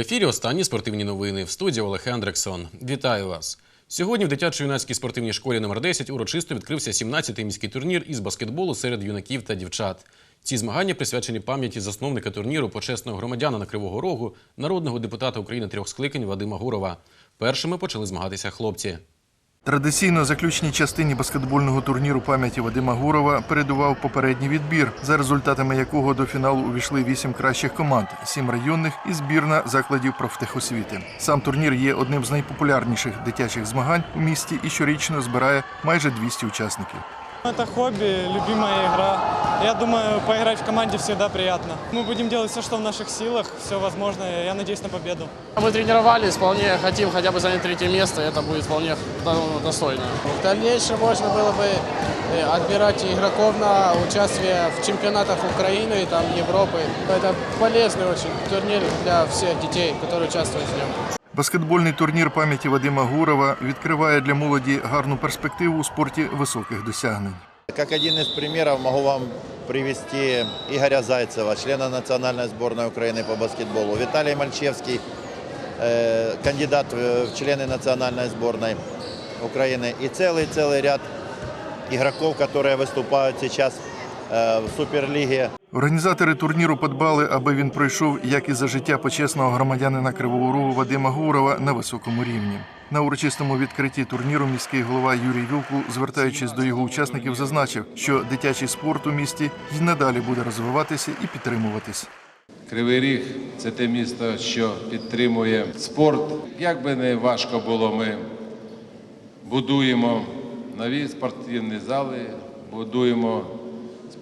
ефірі останні спортивні новини. В студії Олег Андрексон. Вітаю вас. Сьогодні в дитячо-юнацькій спортивній школі номер 10 урочисто відкрився 17-й міський турнір із баскетболу серед юнаків та дівчат. Ці змагання присвячені пам'яті засновника турніру, почесного громадянина Кривого Рогу, народного депутата України трьох скликань Вадима Гурова. Першими почали змагатися хлопці. Традиційно заключній частині баскетбольного турніру пам'яті Вадима Гурова передував попередній відбір, за результатами якого до фіналу увійшли вісім кращих команд, сім районних і збірна закладів профтехосвіти. Сам турнір є одним з найпопулярніших дитячих змагань у місті і щорічно збирає майже 200 учасників. Это хобби, любимая игра. Я думаю, поиграть в команде всегда приятно. Мы будем делать все, что в наших силах, все возможное. Я надеюсь на победу. Мы тренировались, вполне хотим хотя бы занять третье место, это будет вполне достойно. В дальнейшем можно было бы э, отбирать игроков на участие в чемпионатах Украины и там Европы. Это полезный очень турнир для всех детей, которые участвуют в нем. Баскетбольний турнір пам'яті Вадима Гурова відкриває для молоді гарну перспективу у спорті високих досягнень. Как один из примеров могу вам привести Игоря Зайцева, члена национальной сборной Украины по баскетболу, Виталий Мальчевский, э, кандидат в в члены национальной сборной Украины и целый-целый ряд игроков, которые выступают сейчас э, в Суперлиге. Організатори турніру подбали, аби він пройшов, як і за життя почесного громадянина Кривого Рогу Вадима Гурова на високому рівні. На урочистому відкритті турніру міський голова Юрій Вілкул, звертаючись до його учасників, зазначив, що дитячий спорт у місті й надалі буде розвиватися і підтримуватись. Кривий Ріг це те місто, що підтримує спорт. Як би не важко було, ми будуємо нові спортивні зали, будуємо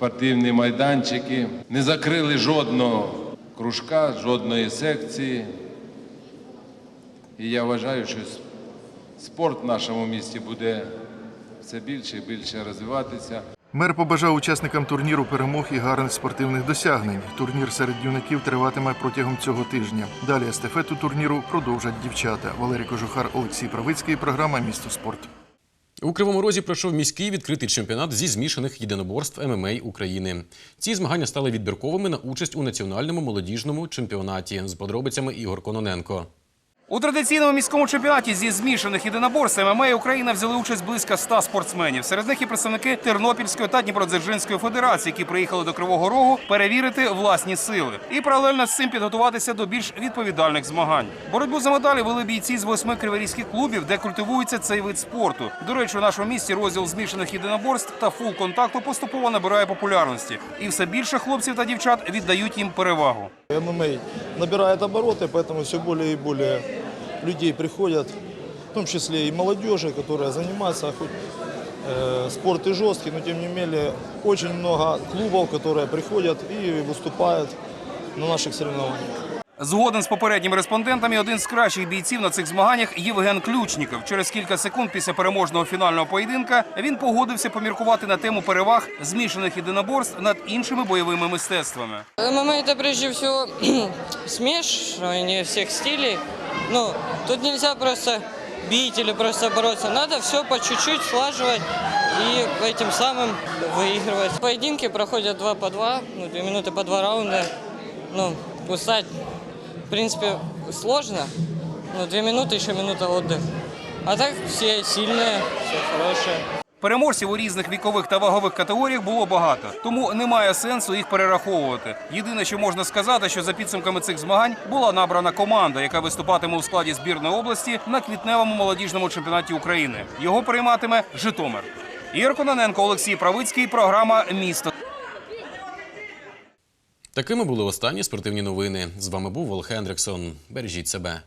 спортивні майданчики. Не закрили жодного кружка, жодної секції. І я вважаю, що спорт в нашому місті буде все більше і більше розвиватися. Мер побажав учасникам турніру перемог і гарних спортивних досягнень. Турнір серед юнаків триватиме протягом цього тижня. Далі естафету турніру продовжать дівчата. Валерій Кожухар, Олексій Правицький. Програма Місто спорт. У Кривому Розі пройшов міський відкритий чемпіонат зі змішаних єдиноборств ММА України. Ці змагання стали відбірковими на участь у національному молодіжному чемпіонаті з подробицями Ігор Кононенко. У традиційному міському чемпіонаті зі змішаних єдиноборств ММА Україна взяли участь близько 100 спортсменів. Серед них і представники Тернопільської та Дніпродзержинської федерації, які приїхали до Кривого Рогу перевірити власні сили і паралельно з цим підготуватися до більш відповідальних змагань. Боротьбу за медалі вели бійці з восьми криворізьких клубів, де культивується цей вид спорту. До речі, у нашому місті розділ змішаних єдиноборств та фул контакту поступово набирає популярності, і все більше хлопців та дівчат віддають їм перевагу. ММА набирает обороты, поэтому все более и более людей приходят, в том числе и молодежи, которая занимается, хоть э, спорт и жесткий, но тем не менее очень много клубов, которые приходят и выступают на наших соревнованиях. Згоден з попередніми респондентами, один з кращих бійців на цих змаганнях Євген Ключніков. Через кілька секунд після переможного фінального поєдинка він погодився поміркувати на тему переваг змішаних єдиноборств над іншими бойовими мистецтвами. ММА это прежде всего смешивание всех стилей. Ну, тут нельзя просто бить или просто бороться. Надо все по чуть-чуть слаживать и этим самым выигрывать. Поединки проходят два по два, ну, две минуты по два раунда. Ну, устать, в принципе, сложно. Ну, две минуты, еще минута отдых. А так все сильные, все хорошие. Переможців у різних вікових та вагових категоріях було багато, тому немає сенсу їх перераховувати. Єдине, що можна сказати, що за підсумками цих змагань була набрана команда, яка виступатиме у складі збірної області на квітневому молодіжному чемпіонаті України. Його прийматиме Житомир. Ігор Кононенко, Олексій Правицький. Програма Місто. Такими були останні спортивні новини. З вами був Олег Ендрексон. Бережіть себе.